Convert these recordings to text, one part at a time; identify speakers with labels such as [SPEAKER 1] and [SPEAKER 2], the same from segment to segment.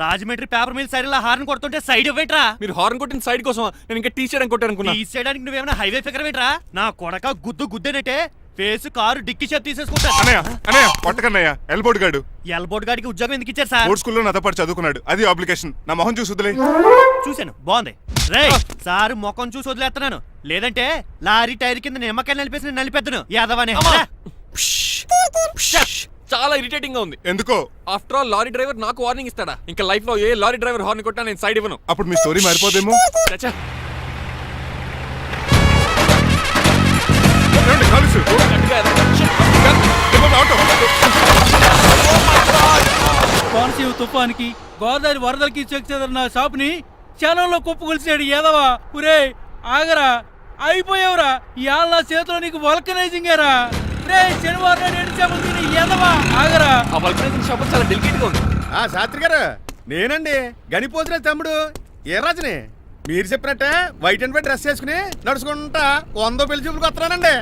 [SPEAKER 1] Rajahmundry paper మీద side horn కొడుతుంటే side ఇవ్వేట్రా?
[SPEAKER 2] మీరు హార్న్ కొట్టిన సైడ్ కోసం నేను ఇంకా టీ షర్ట్ కొట్టారనుకున్నా.
[SPEAKER 1] తీసేయడానికి నువ్వేమైనా హైవే ఫిగర్ వేట్రా? నా కొడక గుద్దు గుద్దేనట్టే ఫేస్ కారు డిక్కి షేప్ తీసేసుకుంటా.
[SPEAKER 3] అన్నయ్య అన్నయ్య కొట్టకన్నయ్య ఎల్బోర్డ్ గాడు.
[SPEAKER 1] ఎల్బోర్డ్ గాడికి ఉద్యోగం ఎందుకు ఇచ్చారు సార్?
[SPEAKER 3] బోర్డ్ స్కూల్లో నాతో పాటు చదువుకున్నాడు. అది అప్లికేషన్ నా మొహం చూసి వదిలే.
[SPEAKER 1] చూశాను. బాగుంది. రే సార్ ముఖం చూసి వదిలేస్తున్నాను. లేదంటే లారీ టైర్ కింద నిమ్మకాయ నలిపేసి నేను నలిపేద్దును. యాదవనే!
[SPEAKER 2] చాలా ఇరిటేటింగ్గా ఉంది.
[SPEAKER 3] ఎందుకో?
[SPEAKER 2] ఆఫ్టర్ ఆల్ లారీ డ్రైవర్ నాకు వార్నింగ్ ఇస్తాడా? ఇంకా లైఫ్లో ఏ లారీ డ్రైవర్ హార్న్ కొట్టినా నేను సైడ్ ఇవ్వను.
[SPEAKER 3] అప్పుడు మీ స్టోరీ మారిపోదేమో?
[SPEAKER 2] చచ్చా.
[SPEAKER 3] ఆటో.
[SPEAKER 4] కోనసీమ తుఫానికి గోదావరి వరదలకి చెక్ చెదరిన షాపుని క్షణంలో కుప్పగొలిసాడు ఏదవా ఒరే ఆగరా. అయిపోయావురా. ఇవాళ నా చేతిలో నీకు వల్కనైజింగ్
[SPEAKER 2] ఆ వల్కనైజింగ్ షాప్ చాలా డెలికేట్గా ఉంది.
[SPEAKER 5] ఆ శాస్త్రి గారు నేనండి. గనిపోతున్న తమ్ముడు. ఏ రాజుని? మీరు చెప్పినట్టే వైట్ అండ్ వైట్ డ్రెస్ వేసుకుని నడుచుకుంటా వందో పెళ్ళి చూపులకు వస్తున్నానండి.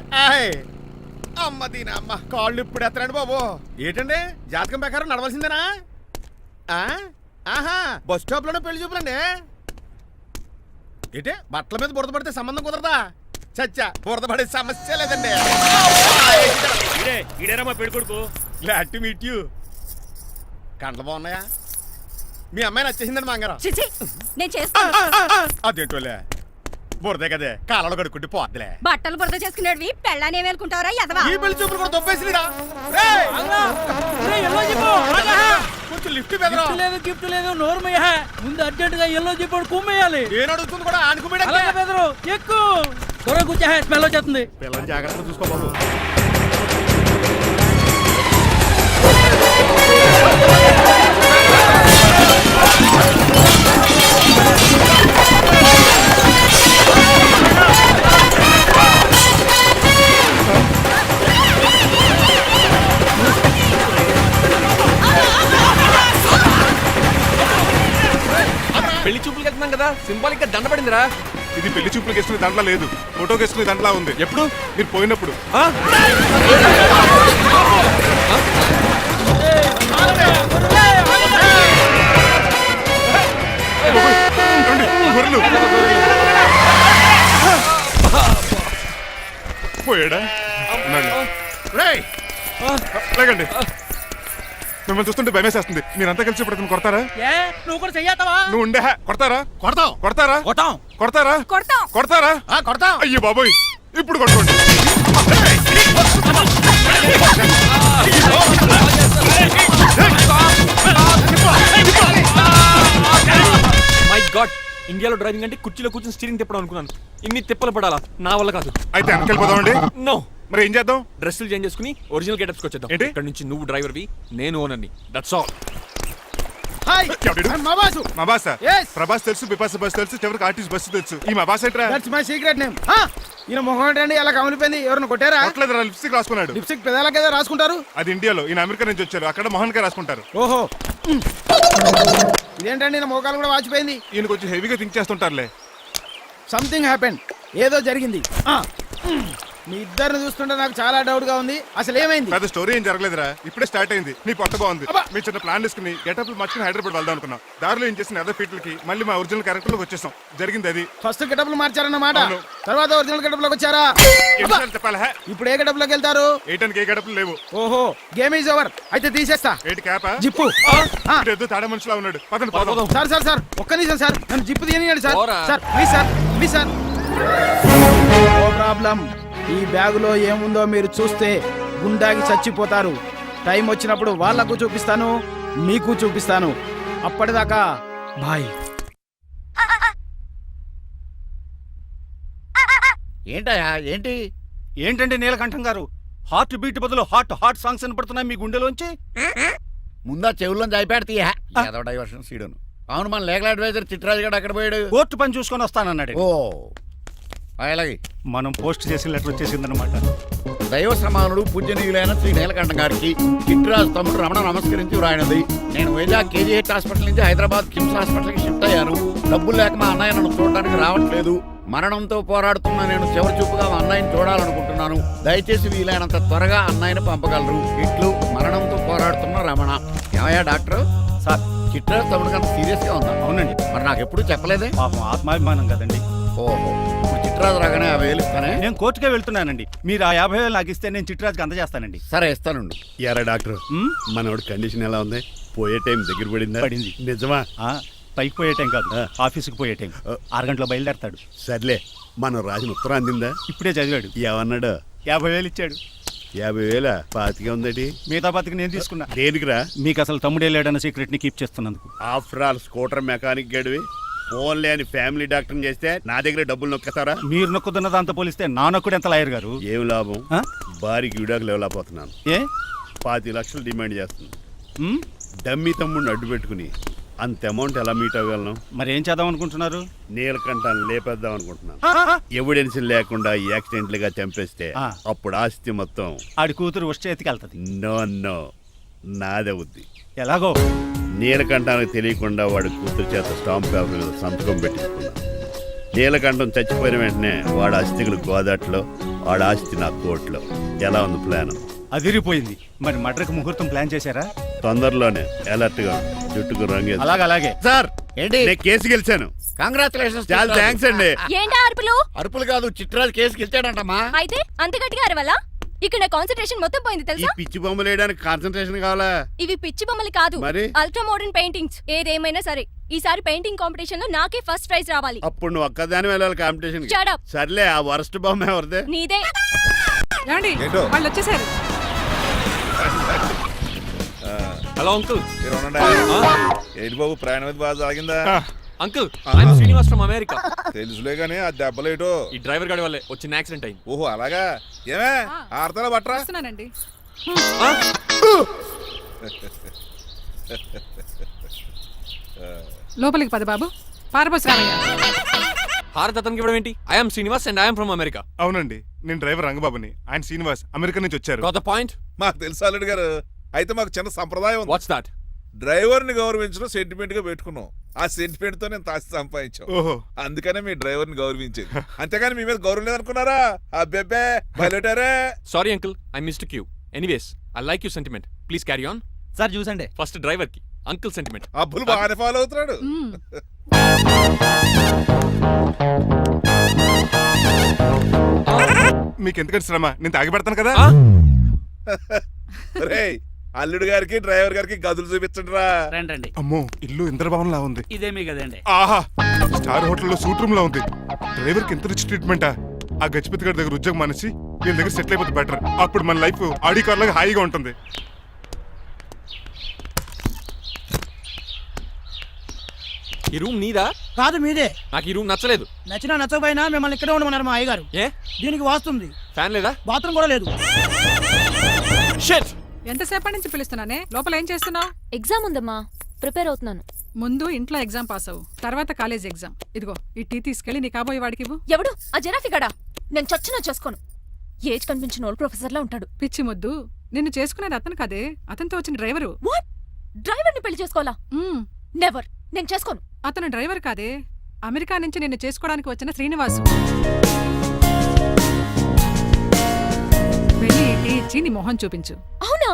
[SPEAKER 5] అమ్మ దీని అమ్మ కాళ్ళు ఇప్పుడు ఎత్తరండి బాబు. ఏంటండి? జాతకం ప్రకారం నడవలసిందేనా? ఆ? ఆహా బస్ స్టాప్లోనే పెళ్ళి చూపులండి. ఏంటి? బట్టల మీద బురద పడితే సంబంధం కుదరదా? చచ్చా బురద పడే సమస్య లేదండి.
[SPEAKER 1] ఇడేరా మా పెళ్ళికొడుకు
[SPEAKER 5] గ్లాడ్ టు మీట్ యూ కండ్లు బాగున్నాయా? మీ అమ్మాయి నచ్చేసిందండి మంగారం.
[SPEAKER 6] చిచి నేను చేస్తాను.
[SPEAKER 5] అదేంటోలే? బురదే కదే కాలలో కడుక్కుంటే పోద్దులే
[SPEAKER 6] బట్టలు బురద చేసుకునేవి పెళ్ళాన్ని ఏమేలుకుంటావరా ఎదవా
[SPEAKER 5] ఈ పెళ్ళి చూపులు కూడా దొబ్బేసిరా
[SPEAKER 4] ఆగరా. ఒరే, ఎల్లో చెప్పు ఆగా.
[SPEAKER 5] కొంచెం లిఫ్ట్ బెదరా
[SPEAKER 4] లేదు గిఫ్ట్ లేదు నోర్మయ్య ముందు అర్జెంట్గా ఎల్లో చెప్పాడు కుమ్మేయాలి.
[SPEAKER 5] నేను అడుగుతుంది కూడా ఆనుకుపోయాడు
[SPEAKER 4] అలాగే బెదరు ఎక్కు! త్వరగా కూర్చో స్మెల్ వచ్చేస్తుంది.
[SPEAKER 5] పిల్లలు జాగ్రత్తగా చూసుకో బాబు.
[SPEAKER 2] పెళ్ళి చూపులకి వెళ్తున్నాం కదా. సింబాలిక్గా దండ పడిందిరా.
[SPEAKER 3] ఇది పెళ్ళి చూపులకు వేసుకునే దాంట్లో లేదు. ఫోటోకి వేసుకునే దాంట్లో ఉంది.
[SPEAKER 2] ఎప్పుడు?
[SPEAKER 3] మీరు పోయినప్పుడు. పోయాడా? లేకండి. మిమ్మల్ని చూస్తుంటే భయమేసేస్తుంది. మీరంతా కలిసి ఇప్పుడు అతను కొడతారా?
[SPEAKER 4] ఏ నువ్వు కూడా చెయ్యతావా?
[SPEAKER 3] నువ్వు ఉండే కొడతారా?
[SPEAKER 5] కొడతాం.
[SPEAKER 3] కొడతారా?
[SPEAKER 4] కొట్టాం
[SPEAKER 3] కొడతారా?
[SPEAKER 6] కొడతాం.
[SPEAKER 3] కొడతారా?
[SPEAKER 5] ఆ కొడతాం.
[SPEAKER 3] అయ్యో బాబోయ్ ఇప్పుడు కొట్టుకోండి.
[SPEAKER 2] మై గాడ్ ఇండియాలో డ్రైవింగ్ అంటే కుర్చీలో కూర్చొని స్టీరింగ్ తిప్పడం అనుకున్నాను. ఇన్ని తిప్పలు పడాలా? నా వల్ల కాదు.
[SPEAKER 3] అయితే వెనకెళ్ళిపోదామండి
[SPEAKER 2] నో.
[SPEAKER 3] మరి ఏం చేద్దాం?
[SPEAKER 2] డ్రెస్సులు చేంజ్ చేసుకుని ఒరిజినల్ గెటప్స్కి వచ్చేద్దాం.
[SPEAKER 3] ఏంటి?
[SPEAKER 2] ఇక్కడ నుంచి నువ్వు డ్రైవర్వి నేను ఓనర్ని. దట్స్ ఆల్
[SPEAKER 5] హాయ్
[SPEAKER 3] ఎవడు?
[SPEAKER 5] మా బాసు
[SPEAKER 3] మా బాస
[SPEAKER 5] Yes.
[SPEAKER 3] ప్రభాస్ తెలుసు బిపాస బస్ తెలుసు చివరికి ఆర్టిస్ట్ బస్సు తెలుసు. ఈ మా బాస ఏంట్రా?
[SPEAKER 5] దట్స్ మై సీక్రెట్ నేమ్ ఈయన మొహం ఏంటండి? ఎలా కమిలిపోయింది? ఎవరిని కొట్టారా?
[SPEAKER 3] కొట్టలేదురా లిప్స్టిక్ రాసుకున్నాడు.
[SPEAKER 5] లిప్స్టిక్ పెదాల కదా రాసుకుంటారు?
[SPEAKER 3] అది ఇండియాలో ఈయన అమెరికా నుంచి వచ్చారు. అక్కడ మోహన్ గారు రాసుకుంటారు.
[SPEAKER 5] ఓహో. ఇదేంటండి? నా మోకాలు కూడా వాచిపోయింది.
[SPEAKER 3] ఈయన కొంచెం హెవీగా థింక్ చేస్తుంటారులే.
[SPEAKER 5] సంథింగ్ హ్యాపెన్ ఏదో జరిగింది. ఆ, మ్. మీ ఇద్దరిని చూస్తుంటే నాకు చాలా డౌట్గా ఉంది. అసలు ఏమైంది?
[SPEAKER 3] పెద్ద స్టోరీ ఏం జరగలేదురా. ఇప్పుడే స్టార్ట్ అయింది. నీ పొట్ట బాగుంది. మీ చిన్న ప్లాన్ వేసుకుని గెటప్లు మార్చుకుని హైదరాబాద్ వెళ్దాం అనుకున్నాం. దారిలో ఏం చేసిన అదర్ ఫీట్లకి మళ్ళీ మా ఒరిజినల్ క్యారెక్టర్లోకి వచ్చేసాం. జరిగింది అది.
[SPEAKER 5] ఫస్ట్ గెటప్లు మార్చారన్నమాట. తర్వాత ఒరిజినల్ గెటప్లోకి వచ్చారా
[SPEAKER 3] చెప్పాలా?
[SPEAKER 5] ఇప్పుడు ఏ గెటప్లోకి వెళ్తారు?
[SPEAKER 3] ఏటానికి ఏ గడపలు లేవు.
[SPEAKER 5] ఓహో! Game is over. అయితే తీసేస్తా.
[SPEAKER 3] ఏటి క్యాపా?
[SPEAKER 5] జిప్పు. ఆ,
[SPEAKER 3] ఎద్దు తాడే మనుషులా ఉన్నాడు. పదండి పోదాం
[SPEAKER 5] సార్ సార్ సార్ ఒక్క నిమిషం సార్. నన్ను zip తీయనియండి sir. Sir please sir. Please sir. No problem ఈ బ్యాగులో ఏముందో మీరు చూస్తే గుండాకి చచ్చిపోతారు. టైం వచ్చినప్పుడు వాళ్ళకు చూపిస్తాను మీకు చూపిస్తాను. అప్పటిదాకా బాయ్.
[SPEAKER 7] ఏంటయ్యా ఏంటి?
[SPEAKER 8] ఏంటంటే నీలకంఠం గారు? హార్ట్ బీట్ బదులు హార్ట్ హార్ట్ సాంగ్స్ వినపడుతున్నాయి మీ గుండెలోంచి?
[SPEAKER 7] ముందా తీయా. ఏదో డైవర్షన్ సీడును. అవును మన లీగల్ అడ్వైజర్ చిట్రాజు గారు అక్కడ పోయాడు.
[SPEAKER 8] కోర్టు పని చూసుకొని వస్తానన్నాడు.
[SPEAKER 7] ఓ. అలాగే
[SPEAKER 8] మనం పోస్ట్ చేసిన లెటర్ వచ్చేసిందనమాట
[SPEAKER 7] దైవ సమానుడు పూజనీయులైన శ్రీ నీలకంఠం గారికి చిట్రాజు తమ్ముడు రమణ నమస్కరించి వ్రాయినది. నేను వైజాగ్ కేజీహెచ్ హాస్పిటల్ నుంచి హైదరాబాద్ కిమ్స్ హాస్పిటల్కి షిఫ్ట్ అయ్యాను. డబ్బులు లేక మా అన్నయ్య నన్ను చూడడానికి రావట్లేదు. మరణంతో పోరాడుతున్న నేను చివరి చూపుగా మా అన్నయ్యని చూడాలనుకుంటున్నాను. దయచేసి వీలైనంత త్వరగా అన్నయ్యని పంపగలరు. ఇట్లు మరణంతో పోరాడుతున్న రమణ. ఏమయ్యా డాక్టర్?
[SPEAKER 8] సార్.
[SPEAKER 7] చిట్రాజు తమ్ముడు అంత సీరియస్గా ఉందా?
[SPEAKER 8] అవునండి.
[SPEAKER 7] మరి నాకు ఎప్పుడు చెప్పలేదే?
[SPEAKER 8] పాపం ఆత్మాభిమానం కదండి.
[SPEAKER 7] ఓహో. చిట్రాజు రాగానే యాభై వేలు ఇస్తానే?
[SPEAKER 8] నేను కోర్టుకే వెళ్తున్నానండి. మీరు ఆ యాభై వేలు నాకు ఇస్తే నేను చిట్రాజుకి అందజేస్తానండి.
[SPEAKER 7] సరే ఇస్తానుండు.
[SPEAKER 9] ఎరా డాక్టర్
[SPEAKER 8] ఉమ్,
[SPEAKER 9] మనోడి కండిషన్ ఎలా ఉంది? పోయే టైం దగ్గర పడిందా?
[SPEAKER 8] పడింది.
[SPEAKER 9] నిజమా?
[SPEAKER 8] ఆ, పైకి పోయే టైం కాదు. ఆఫీస్కి పోయే టైం. ఆరు గంటలో బయలుదేరతాడు.
[SPEAKER 9] సర్లే మనం రాసిన ఉత్తరం అందిందా?
[SPEAKER 8] ఇప్పుడే చదివాడు.
[SPEAKER 9] ఏమన్నాడు?
[SPEAKER 8] యాభై వేలు ఇచ్చాడు.
[SPEAKER 9] యాభై వేల? పాతికే ఉందటి?
[SPEAKER 8] మిగతా బతికి నేను తీసుకున్నా.
[SPEAKER 9] దేనికిరా?
[SPEAKER 8] మీకు అసలు తమ్ముడే లేడన్న సీక్రెట్ని కీప్ చేస్తున్నందుకు.
[SPEAKER 9] ఆఫ్టర్ ఆల్ స్కూటర్ మెకానిక్ గడివి. ఫోన్ లేని ఫ్యామిలీ డాక్టర్ చేస్తే నా దగ్గర డబ్బులు నొక్కేస్తారా?
[SPEAKER 8] మీరు నొక్కుతున్న దాంతో పోలిస్తే నా నొక్కుడు ఎంత లాయర్ గారు?
[SPEAKER 9] ఏం లాభం?
[SPEAKER 8] ఆ?
[SPEAKER 9] భారీకి విడాకులు ఇవ్వలేకపోతున్నాను
[SPEAKER 8] ఏ?
[SPEAKER 9] పాతి లక్షలు డిమాండ్ చేస్తుంది.
[SPEAKER 8] ఉమ్,
[SPEAKER 9] డమ్మి తమ్ముడిని అడ్డు పెట్టుకుని అంత అమౌంట్ ఎలా మీట్ అవ్వగలను?
[SPEAKER 8] మరి ఏం చేద్దాం అనుకుంటున్నారు?
[SPEAKER 9] నీలకంఠాన్ని లేపేద్దాం అనుకుంటున్నాను. ఎవిడెన్స్ లేకుండా యాక్సిడెంట్లుగా చంపేస్తే
[SPEAKER 8] ఆ.
[SPEAKER 9] అప్పుడు ఆస్తి మొత్తం
[SPEAKER 8] ఆడి కూతురు వచ్చే ఎత్తికి వెళ్తుంది.
[SPEAKER 9] No no. నాదవుద్ది
[SPEAKER 8] ఎలాగో?
[SPEAKER 9] నీలకంఠానికి తెలియకుండా వాడి కూతురు చేత స్టాంప్ పేపర్ మీద సంతకం పెట్టించుకున్నాను నీలకంఠం చచ్చిపోయిన వెంటనే వాడి అస్థికులు గోదాట్లో వాడి ఆస్తి నా కోట్లో. ఎలా ఉంది ప్లాన్?
[SPEAKER 8] అదిరిపోయింది. మరి మడ్రకు ముహూర్తం ప్లాన్ చేశారా?
[SPEAKER 9] తొందరలోనే అలర్ట్గా. జుట్టుకు రంగు
[SPEAKER 8] అలాగే అలాగే.
[SPEAKER 9] సార్
[SPEAKER 7] ఏంటి?
[SPEAKER 9] నేను కేసు గెలిచాను.
[SPEAKER 7] కంగ్రాచులేషన్స్
[SPEAKER 9] చాలా థ్యాంక్స్ అండి.
[SPEAKER 6] ఏంటా అరుపులు?
[SPEAKER 7] అరుపులు కాదు చిట్రాజు కేసుకి ఇచ్చాడంటమ్మా
[SPEAKER 6] అయితే అంత గట్టిగా అరవాలా? ఇక్కడ నా కాన్సన్ట్రేషన్ మొత్తం పోయింది
[SPEAKER 9] ఈ
[SPEAKER 6] తెలుసా
[SPEAKER 9] పిచ్చి బొమ్మలు వేయడానికి కాన్సన్ట్రేషన్ కావాలా?
[SPEAKER 6] ఇవి పిచ్చి బొమ్మలు కాదు.
[SPEAKER 9] మరి?
[SPEAKER 6] అల్ట్రా మోడర్న్ పెయింటింగ్స్ ఏదేమైనా సరే. ఈసారి పెయింటింగ్ కాంపిటీషన్లో నాకే ఫస్ట్ ప్రైజ్ రావాలి.
[SPEAKER 9] అప్పుడు నువ్వు ఒక్కదాని వెళ్ళాలి కాంపిటీషన్
[SPEAKER 6] Shut up.
[SPEAKER 9] సర్లే ఆ వరస్ట్ బొమ్మ ఎవరిదే?
[SPEAKER 6] నీదే.
[SPEAKER 10] ఏమండి? వాళ్ళు వచ్చేసారు.
[SPEAKER 2] Hello uncle.
[SPEAKER 3] ఏంటి బాబు ప్రయాణం అయితే బాగా సాగిందా?
[SPEAKER 2] Uncle I'm Srinivas from America
[SPEAKER 3] తెలుసులే గానీ ఆ దెబ్బలేటో.
[SPEAKER 2] ఈ డ్రైవర్ గాడి వల్లే వచ్చిన యాక్సిడెంట్ అయింది.
[SPEAKER 3] ఓహో అలాగా? ఏమే? ఆడతారా బట్రా?
[SPEAKER 10] వస్తున్నానండి.
[SPEAKER 2] ఆ?
[SPEAKER 10] లోపలికి పద బాబు. పారబోసి రామయ్య
[SPEAKER 2] హారత్ అతనికి ఇవ్వడం ఏంటి? I'm Srinivas and I'm from America
[SPEAKER 3] అవునండి నేను డ్రైవర్ రంగబాబుని. ఆయన శ్రీనివాస్ అమెరికా నుంచి వచ్చారు.
[SPEAKER 2] గాట్ ద పాయింట్
[SPEAKER 11] మాకు తెలుసు అల్లుడు గారు. అయితే మాకు చిన్న సంప్రదాయం ఉంది.
[SPEAKER 2] వాట్స్ దాట్
[SPEAKER 11] డ్రైవర్ని గౌరవించడం సెంటిమెంట్గా పెట్టుకున్నాం. ఆ సెంటిమెంట్తో నేను తాసి సంపాదించాం.
[SPEAKER 3] ఓహో.
[SPEAKER 11] అందుకనే మీ డ్రైవర్ని గౌరవించేది. అంతేగాని మీ మీద గౌరవం లేదనుకున్నారా? అబ్బెబ్బే బయలుటారే
[SPEAKER 2] sorry uncle I missed cue anyways I like you sentiment please carry on
[SPEAKER 1] sir చూసండి.
[SPEAKER 2] First డ్రైవర్కి అంకుల్ సెంటిమెంట్
[SPEAKER 11] అబ్బులు బాగానే ఫాలో అవుతున్నాడు.
[SPEAKER 10] మ్మ్.
[SPEAKER 3] మీకు ఎందుకంటే శ్రమ? నేను తాగి పెడతాను కదా.
[SPEAKER 11] రేయ్ అల్లుడు గారికి డ్రైవర్ గారికి గదులు చూపించండి రా
[SPEAKER 4] రండి.
[SPEAKER 3] అమ్మో ఇల్లు ఇంద్రభవన్లా ఉంది.
[SPEAKER 4] ఇదేమీ కదండి.
[SPEAKER 3] ఆహా స్టార్ హోటల్లో సూట్ రూమ్ లా ఉంది. డ్రైవర్కి ఎంత రిచ్ ట్రీట్మెంటా? ఆ గజపతి గారి దగ్గర ఉద్యోగం మనిషి వీళ్ళ దగ్గర సెటిల్ అయిపోతే బెటర్. అప్పుడు మన లైఫ్ ఆడి కార్ లాగా హాయిగా ఉంటుంది.
[SPEAKER 2] ఈ రూమ్ నీదా?
[SPEAKER 4] కాదు మీదే.
[SPEAKER 2] నాకు ఈ రూమ్ నచ్చలేదు.
[SPEAKER 4] నచ్చినా నచ్చకపోయినా మిమ్మల్ని ఇక్కడే ఉండమన్నారు మా అయ్యగారు.
[SPEAKER 2] ఏ?
[SPEAKER 4] దీనికి వాస్తుంది.
[SPEAKER 2] ఫ్యాన్ లేదా?
[SPEAKER 4] బాత్రూమ్ కూడా లేదు.
[SPEAKER 2] షెట్!
[SPEAKER 10] ఎంతసేపటి నుంచి పిలుస్తున్నానే? లోపల ఏం చేస్తున్నావు?
[SPEAKER 6] ఎగ్జామ్ ఉందమ్మా. ప్రిపేర్ అవుతున్నాను.
[SPEAKER 10] ముందు ఇంట్లో ఎగ్జామ్ పాస్ అవ్వు. తర్వాత కాలేజ్ ఎగ్జామ్. ఇదిగో ఈ టీ తీసుకెళ్ళి నీ కాబోయే వాడికి ఇవ్వు.
[SPEAKER 6] ఎవడు? ఆ జరాఫీ గడా? నేను చచ్చిన చేసుకోను. ఏజ్ కనిపించిన ఓల్డ్ ప్రొఫెసర్ లా ఉంటాడు.
[SPEAKER 10] పిచ్చి ముద్దు. నిన్ను చేసుకునేది అతను కాదే. అతనితో వచ్చిన డ్రైవరు.
[SPEAKER 6] వాట్ డ్రైవర్ని పెళ్ళి చేసుకోవాలా. నెవర్ నేను చేసుకోను.
[SPEAKER 10] అతను డ్రైవర్ కాదే. అమెరికా నుంచి నిన్ను చేసుకోవడానికి వచ్చిన శ్రీనివాసు. వెళ్ళి టీ ఇచ్చి నీ మొహం చూపించు.
[SPEAKER 6] అవునా?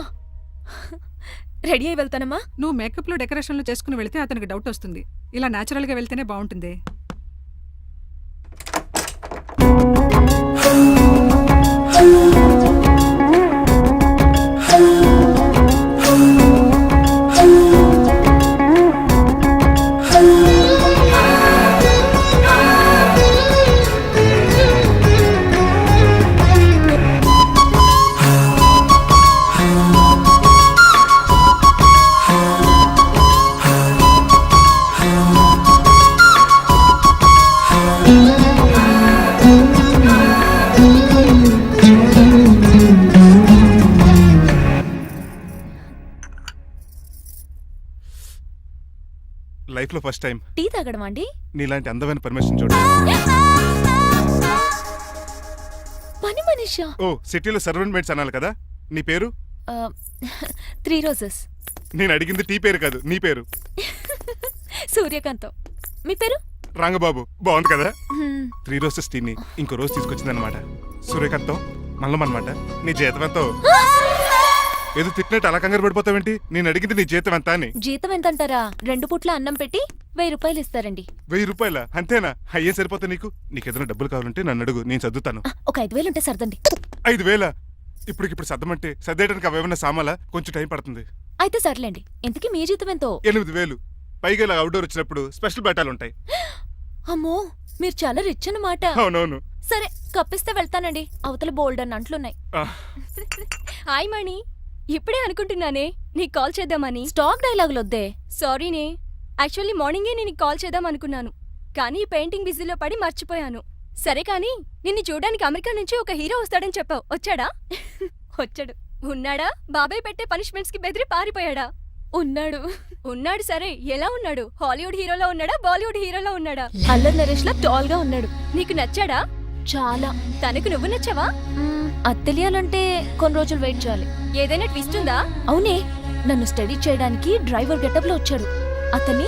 [SPEAKER 6] రెడీ అయి వెళ్తానమ్మా.
[SPEAKER 10] నువ్వు మేకప్లో డెకరేషన్లు చేసుకుని వెళితే అతనికి డౌట్ వస్తుంది. ఇలా గా వెళ్తేనే బాగుంటుంది.
[SPEAKER 3] లైఫ్లో ఫస్ట్ టైం.
[SPEAKER 6] టీ తాగడం అండి?
[SPEAKER 3] నీలాంటి అందమైన పర్మిషన్ చూడు.
[SPEAKER 6] పని మనిషా?
[SPEAKER 3] ఓ సిటీలో సర్వెంట్ మేట్స్ అనాలి కదా. నీ పేరు?
[SPEAKER 6] Three roses.
[SPEAKER 3] నేను అడిగింది టీ పేరు కాదు నీ పేరు?
[SPEAKER 6] సూర్యకాంతం. మీ పేరు?
[SPEAKER 3] రంగబాబు. బాగుంది కదా? త్రీ రోజెస్ టీని ఇంకో రోజు తీసుకొచ్చింది అనమాట సూర్యకాంతం మల్లం అనమాట నీ జీతం ఎంతో ఏదో తిట్టినట్టు అలా కంగారు పడిపోతావేంటి? నేను అడిగింది నీ జీతం ఎంత అని.
[SPEAKER 6] జీతం ఎంత అంటారా రెండు పూట్ల అన్నం పెట్టి వెయ్యి రూపాయలు ఇస్తారండి.
[SPEAKER 3] వెయ్యి రూపాయల? అంతేనా? అయ్యే సరిపోతా నీకు? నీకు ఏదైనా డబ్బులు కావాలంటే నన్ను అడుగు నేను చదువుతాను
[SPEAKER 6] ఒక ఐదు వేలు ఉంటే సర్దండి.
[SPEAKER 3] ఐదు వేల? ఇప్పటికిప్పుడు సర్దమంటే సర్దేయడానికి అవేమన్నా సామాలా? కొంచెం టైం పడుతుంది.
[SPEAKER 6] అయితే సర్లేండి. ఇంతకీ మీ జీతం ఎంతో?
[SPEAKER 3] ఎనిమిది వేలు. పైగా ఇలా అవుట్డోర్ వచ్చినప్పుడు స్పెషల్ బట్టాలు ఉంటాయి.
[SPEAKER 6] అమ్మో మీరు చాలా రిచ్ అన్నమాట.
[SPEAKER 3] అవునవును.
[SPEAKER 6] సరే కప్పిస్తే వెళ్తానండి. అవతల బోల్డ్ అన్న అంట్లున్నాయి. హాయ్ మణి. ఇప్పుడే అనుకుంటున్నానే నీకు కాల్ చేద్దామని. స్టాక్ డైలాగులు వద్దే. సారీనే యాక్చువల్లీ మార్నింగే నేను కాల్ చేద్దాం అనుకున్నాను కానీ పెయింటింగ్ బిజీలో పడి మర్చిపోయాను. సరే కానీ నిన్ను చూడడానికి అమెరికా నుంచి ఒక హీరో వస్తాడని చెప్పావు వచ్చాడా? వచ్చాడు. ఉన్నాడా? బాబాయ్ పెట్టే పనిష్మెంట్స్కి బెదిరి పారిపోయాడా? ఉన్నాడు. ఉన్నాడు సరే ఎలా ఉన్నాడు? హాలీవుడ్ హీరోలో ఉన్నాడా? బాలీవుడ్ హీరోలో ఉన్నాడా? అల్లరి నరేష్ లా టాల్గా ఉన్నాడు. నీకు నచ్చాడా? చాలా. తనకు నువ్వు నచ్చావా? అది తెలియాలంటే కొన్ని రోజులు వెయిట్ చేయాలి. ఏదైనా ట్విస్ట్ ఉందా? అవునే నన్ను స్టడీ చేయడానికి డ్రైవర్ గెటప్లో వచ్చాడు. అతన్ని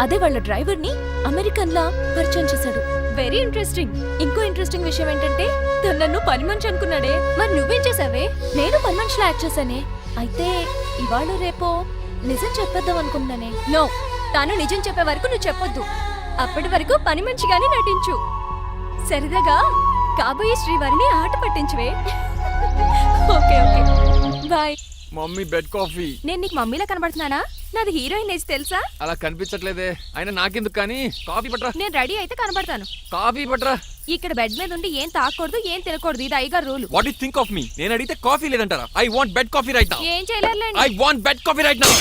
[SPEAKER 6] అదే వాళ్ళ డ్రైవర్ని అమెరికన్ లా పరిచయం చేశాడు. వెరీ ఇంట్రెస్టింగ్ ఇంకో ఇంట్రెస్టింగ్ విషయం ఏంటంటే తను నన్ను పని మనిషి అనుకున్నాడే. మరి నువ్వేం చేసావే నేను పని మనిషిలా యాక్ట్ చేశానే. అయితే ఇవాళ రేపో నిజం చెప్పేద్దాం అనుకున్నానే నో తాను నిజం చెప్పే వరకు నువ్వు చెప్పొద్దు. అప్పటి వరకు పని మనిషిగానే నటించు. సరదాగా కాబోయే శ్రీవారిని ఆట పట్టించువే. Okay okay. Bye.
[SPEAKER 2] Mummy bed coffee.
[SPEAKER 6] నేను నీకు మమ్మీలా కనబడుతున్నానా? నాది హీరోయిన్ ఏజ్ తెలుసా?
[SPEAKER 2] అలా కనిపించట్లేదే. అయినా నాకెందుకు కానీ? కాఫీ పట్రా.
[SPEAKER 6] నేను రెడీ అయితే కనబడతాను.
[SPEAKER 2] కాఫీ పట్రా.
[SPEAKER 6] ఇక్కడ బెడ్ మీద ఉండి ఏం తాకూడదు ఏం తినకూడదు ఇది అయ్యగారు rule.
[SPEAKER 2] What you think of me నేను అడిగితే కాఫీ లేదంటారా? I want bed coffee right now
[SPEAKER 6] ఏం చేయలేరులేండి
[SPEAKER 2] I want bed coffee right now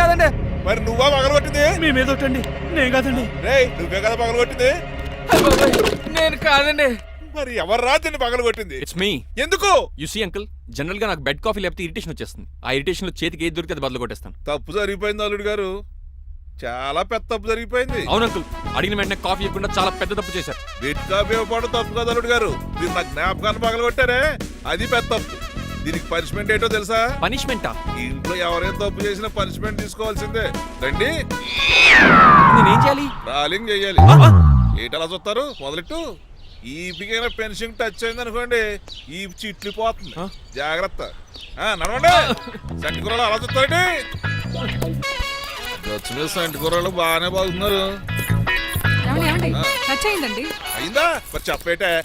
[SPEAKER 2] కాదండి.
[SPEAKER 11] మరి నువ్వా పగలగొట్టింది
[SPEAKER 4] మీ మీద ఒకటండి నేను కాదండి.
[SPEAKER 11] రేయ్ నువ్వే కదా పగలగొట్టింది
[SPEAKER 2] నేను కాదండి.
[SPEAKER 11] మరి ఎవరు రా దీన్ని పగలగొట్టింది
[SPEAKER 2] ఇట్స్ మీ
[SPEAKER 11] ఎందుకు?
[SPEAKER 2] యు సీ అంకుల్ జనరల్గా నాకు బెడ్ కాఫీ లేకపోతే ఇరిటేషన్ వచ్చేస్తుంది. ఆ ఇరిటేషన్లో చేతికి ఏది దొరికితే అది బదులు కొట్టేస్తాను.
[SPEAKER 11] తప్పు జరిగిపోయింది అల్లుడు గారు. చాలా పెద్ద తప్పు జరిగిపోయింది.
[SPEAKER 2] అవును అంకుల్ అడిగిన వెంటనే కాఫీ ఇవ్వకుండా చాలా పెద్ద తప్పు చేశారు.
[SPEAKER 11] బిట్గా ఉపయోగపడడం తప్పు కదా అల్లుడు గారు. మీరు నా జ్ఞాపకాన్ని పగలగొట్టారే అది పెద్ద తప్పు. దీనికి పనిష్మెంట్ ఏంటో తెలుసా?
[SPEAKER 2] పనిష్మెంటా
[SPEAKER 11] ఇంట్లో ఎవరైనా తప్పు చేసినా పనిష్మెంట్ తీసుకోవాల్సిందే. రండి.
[SPEAKER 2] నేనేం చేయాలి?
[SPEAKER 11] రాలింగ్ చెయ్యాలి
[SPEAKER 2] ఆ, ఆ.
[SPEAKER 11] ఏంటలా చూస్తారు? మొదలెట్టు. ఈ బిగిన పెన్షన్ టచ్ అయింది అనుకోండి ఈ చిట్లు పోతుంది? జాగ్రత్త. ఆ, నడవండి. సంటి కూరలు అలా చూస్తారండి. మీద సంటి కూరలు బాగానే బాగుతున్నారు.
[SPEAKER 10] అయిందండి.
[SPEAKER 11] అయిందా? మరి చెప్పేటే.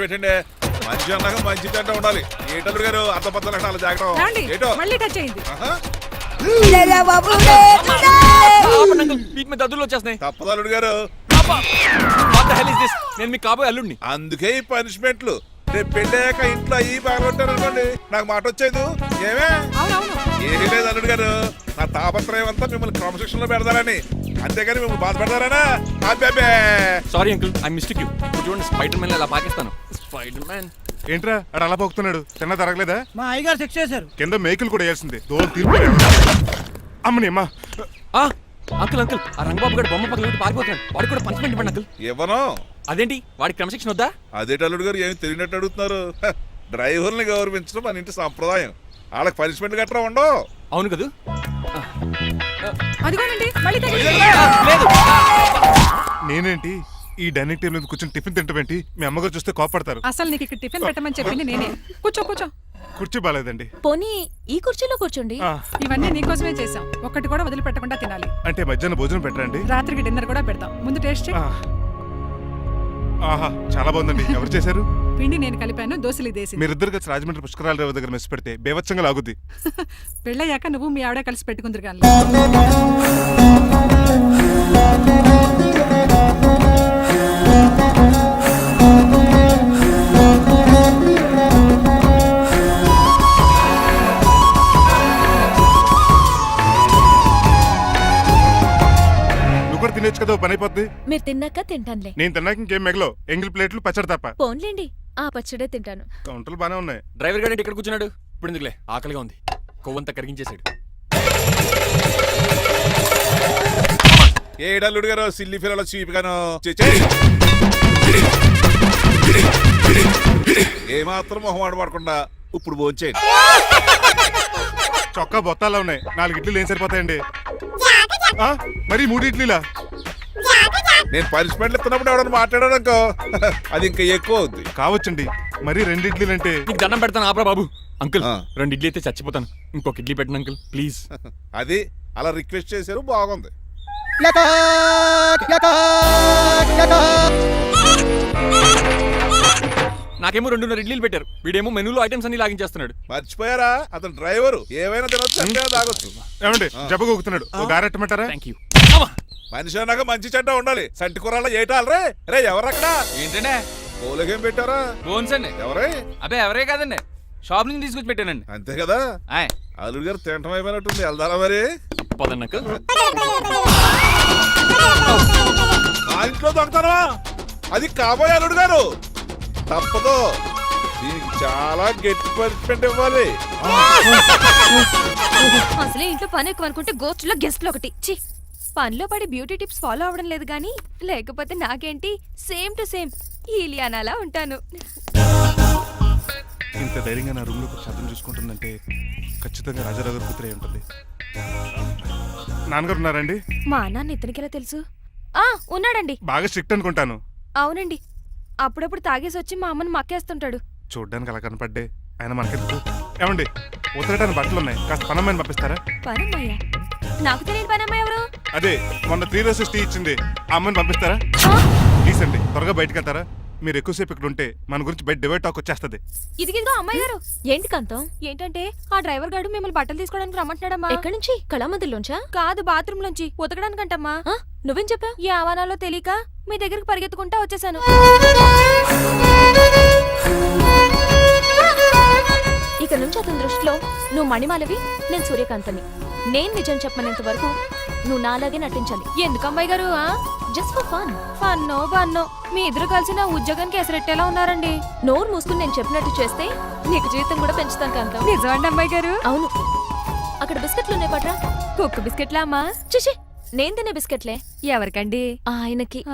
[SPEAKER 11] పెట్టండి. మంచి అన్నాక మంచి తింటా ఉండాలి. ఏటల్లుడు గారు అర్థ పద్దలు అలా జాగ్రత్త. ఏటో?
[SPEAKER 10] మళ్ళీ టచ్ అయింది
[SPEAKER 2] వీటి మీద దద్దులు వచ్చేస్తున్నాయి.
[SPEAKER 11] తప్పదు అల్లుడు గారు?
[SPEAKER 2] నేను మీ కాబోయే అల్లుడిని.
[SPEAKER 11] అందుకే ఈ పనిష్మెంట్లు రేపు పెళ్ళాక ఇంట్లో అయ్యి బాగుంటారు అనుకోండి. నాకు మాట వచ్చేది ఏమే? ఏమీ లేదు అల్లుడు గారు. నా తాపత్రయం అంతా మిమ్మల్ని క్రమశిక్షణలో పెడతారని. అంతేగాని మిమ్మల్ని బాధపెడతారనా? అబ్బే
[SPEAKER 2] sorry uncle I mistake you చూడండి స్పైడర్ మ్యాన్ అలా పాకిస్తాను. స్పైడర్ మ్యాన్
[SPEAKER 3] ఏంట్రా అడు అలా పోతున్నాడు తిన్నా తరగలేదా?
[SPEAKER 4] మా అయ్యగారు శిక్ష చేశారు.
[SPEAKER 3] కింద మేకులు కూడా వేయాల్సిందే. దోలు తీర్పు అమ్మని అమ్మా.
[SPEAKER 2] ఆ అంకుల్ అంకుల్ ఆ రంగబాబు గారు బొమ్మ పక్కన పెట్టి పారిపోతున్నాడు. వాడికి కూడా పంచమెంట్ ఇవ్వండి అంకుల్
[SPEAKER 11] ఇవ్వను.
[SPEAKER 2] అదేంటి? వాడికి క్రమశిక్షణ వద్దా?
[SPEAKER 11] అదేటి అల్లుడు గారు ఏమి తెలియనట్టు అడుగుతున్నారు. డ్రైవర్ని గౌరవించడం మన ఇంటి సంప్రదాయం. వాళ్ళకి పనిష్మెంట్ గట్రా ఉండవు.
[SPEAKER 2] అవును కదూ.
[SPEAKER 10] అదిగోనండి మళ్ళీ తగిలింది.
[SPEAKER 2] లేదు
[SPEAKER 3] నేనేంటి? ఈ డైనింగ్ టేబుల్ మీద కూర్చొని టిఫిన్ తింటామేంటి మీ అమ్మగారు చూస్తే కోపడతారు.
[SPEAKER 10] అసలు నీకు ఇక్కడ టిఫిన్ పెట్టమని చెప్పింది నేనే. కూర్చో కూర్చో.
[SPEAKER 3] కుర్చీ బాగాలేదండి
[SPEAKER 6] పోనీ ఈ కుర్చీలో కూర్చోండి.
[SPEAKER 10] ఇవన్నీ నీకోసమే చేసాం ఒక్కటి కూడా వదిలిపెట్టకుండా తినాలి.
[SPEAKER 3] అంటే మధ్యాహ్నం భోజనం పెట్టరండి
[SPEAKER 10] రాత్రికి డిన్నర్ కూడా పెడతాం. ముందు టేస్ట్.
[SPEAKER 3] ఆహా చాలా బాగుందండి. ఎవరు చేశారు?
[SPEAKER 10] పిండి నేను కలిపాను దోశలు ఇదేసింది.
[SPEAKER 3] మీరిద్దరు కలిసి రాజమండ్రి పుష్కరాల రేవు దగ్గర మెస్ పెడితే బేవచ్చంగా లాగుద్ది.
[SPEAKER 10] పెళ్ళయ్యాక నువ్వు మీ ఆవిడ కలిసి పెట్టుకుందరు కానీ.
[SPEAKER 3] తినేచ్చు కదా పని అయిపోద్ది?
[SPEAKER 6] మీరు తిన్నాక తింటానులే.
[SPEAKER 3] నేను తిన్నాక ఇంకేం మిగలో ఎంగిల్ ప్లేట్లు పచ్చడి తప్ప.
[SPEAKER 6] పోన్లేండి ఆ పచ్చడే తింటాను.
[SPEAKER 3] కౌంటర్లు బానే ఉన్నాయి.
[SPEAKER 2] డ్రైవర్ గారు ఇక్కడ కూర్చున్నాడు? ఇప్పుడు ఎందుకులే? ఆకలిగా ఉంది. కొవ్వంతా కరిగించేశాడు.
[SPEAKER 11] ఏడల్లుడు గారు సిల్లి ఫిల్లలో చీపిగాను ఏమాత్రం మొహమాట పడకుండా ఇప్పుడు భోంచేయండి.
[SPEAKER 3] చొక్కా బొత్తాలా ఉన్నాయి. నాలుగు ఇడ్లీలు ఏం సరిపోతాయండి? ఆ, మరి మూడు ఇడ్లీలా?
[SPEAKER 11] నేను పనిష్మెంట్లు ఇస్తున్నప్పుడు ఎవడన్నా మాట్లాడాడు అనుకో. అది ఇంకా ఎక్కువ అవుద్ది.
[SPEAKER 3] కావచ్చండి. మరి రెండు ఇడ్లీలు అంటే
[SPEAKER 2] నీకు దండం పెడతాను ఆపరా బాబు. అంకుల్
[SPEAKER 11] ఆ.
[SPEAKER 2] రెండు ఇడ్లీ అయితే చచ్చిపోతాను. ఇంకొక ఇడ్లీ పెట్టండి అంకుల్ ప్లీజ్.
[SPEAKER 11] అది అలా రిక్వెస్ట్ చేశారు బాగుంది.
[SPEAKER 2] నాకేమో రెండున్నర ఇడ్లీలు పెట్టారు. వీడేమో మెనూలో ఐటమ్స్ అన్ని లాగించేస్తున్నాడు.
[SPEAKER 11] మర్చిపోయారా? అతను డ్రైవరు ఏమైనా తినొచ్చు అంటే తాగొచ్చు.
[SPEAKER 3] ఏమండి జబ్బగొక్కుతున్నాడు ఓ గారెట్టమంటారా
[SPEAKER 2] థ్యాంక్ యూ
[SPEAKER 11] మనిషి అన్నాక మంచి చెడ్డ ఉండాలి. సంటి కూరలో ఏటాలరే. రే ఎవరక్కడ
[SPEAKER 8] ఏంటంటే
[SPEAKER 11] పోలకేం పెట్టారా?
[SPEAKER 8] బోన్స్ అండి.
[SPEAKER 11] ఎవరే?
[SPEAKER 8] అబ్బే ఎవరే కాదండి. షాప్ నుంచి తీసుకొచ్చి పెట్టానండి.
[SPEAKER 11] అంతే కదా?
[SPEAKER 8] ఆయ్.
[SPEAKER 11] అల్లుడు గారు తింటం అయిపోయినట్టుంది. వెళ్దారా మరి? మా ఇంట్లో దొంగతనమా అది కాబోయే అల్లుడు గారు. తప్పదు. దీనికి చాలా గట్టి పనిష్మెంట్ ఇవ్వాలి.
[SPEAKER 6] అసలే ఇంట్లో పని ఎక్కువ అనుకుంటే గోస్ట్లో గెస్ట్లు ఒకటి. చి పనిలో పడి బ్యూటీ టిప్స్ ఫాలో అవ్వడం లేదు కానీ లేకపోతే నాకేంటి? సేమ్ టు సేమ్ ఈలియానాలా ఉంటాను.
[SPEAKER 3] ఇంత ధైర్యంగా నా రూమ్లో శబ్దం చూసుకుంటుందంటే ఖచ్చితంగా రాజారావు గారు కూతురే ఉంటుంది. నాన్నగారు ఉన్నారండి?
[SPEAKER 6] మా నాన్న ఇతనికెలా తెలుసు? ఆ ఉన్నాడండి.
[SPEAKER 3] బాగా స్ట్రిక్ట్ అనుకుంటాను.
[SPEAKER 6] అవునండి. అప్పుడప్పుడు తాగేసి వచ్చి మా అమ్మని మక్కేస్తుంటాడు.
[SPEAKER 3] చూడ్డానికి అలా కనపడ్డే. ఆయన మనకెందుకు? ఏమండి ఉతకడానికి బట్టలు ఉన్నాయి కాస్త పనమ్మని పంపిస్తారా?
[SPEAKER 6] పనమ్మయ్య నాకు తెలియని పనమ్మ ఎవరు?
[SPEAKER 3] అదే మొన్న త్రీ రోజెస్ టీ ఇచ్చింది. ఆ అమ్మని పంపిస్తారా? ప్లీజ్ అండి త్వరగా బయటకు వెళ్తారా మీరు ఎక్కువసేపు ఇక్కడ ఉంటే మన గురించి బయట డివైడ్ టాక్ వచ్చేస్తుంది.
[SPEAKER 6] ఇదిగిదిగో అమ్మాయి గారు. ఏంటి కాంతం? ఏంటంటే ఆ డ్రైవర్ గారు మిమ్మల్ని బట్టలు తీసుకోవడానికి రమ్మంటున్నాడమ్మా. ఎక్కడి నుంచి? కళామందిలోంచా కాదు బాత్రూమ్ లోంచి ఉతకడానికంటమ్మా. నువ్వేం చెప్పావు ఈ ఆవానాలో తెలియక మీ దగ్గరికి పరిగెత్తుకుంటా వచ్చేసాను. ఇక నుంచి అతని దృష్టిలో నువ్వు మణిమాలవి నేను సూర్యకాంతని. నేను నిజం చెప్పనంత వరకు నువ్వు నాలాగే నటించాలి. ఎందుకు అమ్మాయి గారు జస్ట్ ఫర్ ఫన్ ఫన్నో బన్నో మీ ఇద్దరు కలిసి నా ఉద్యోగానికి ఎసరెట్టేలా ఉన్నారండి. నోరు మూసుకుని నేను చెప్పినట్టు చేస్తే నీకు జీతం కూడా పెంచుతాను కాంతం. నిజమండి అమ్మాయి గారు. అవును. అక్కడ బిస్కెట్లు ఉన్నాయి పట్రా. కుక్క బిస్కెట్లా అమ్మా? చిచి నేను తినే బిస్కెట్లే. ఎవరికండి? ఆయనకి.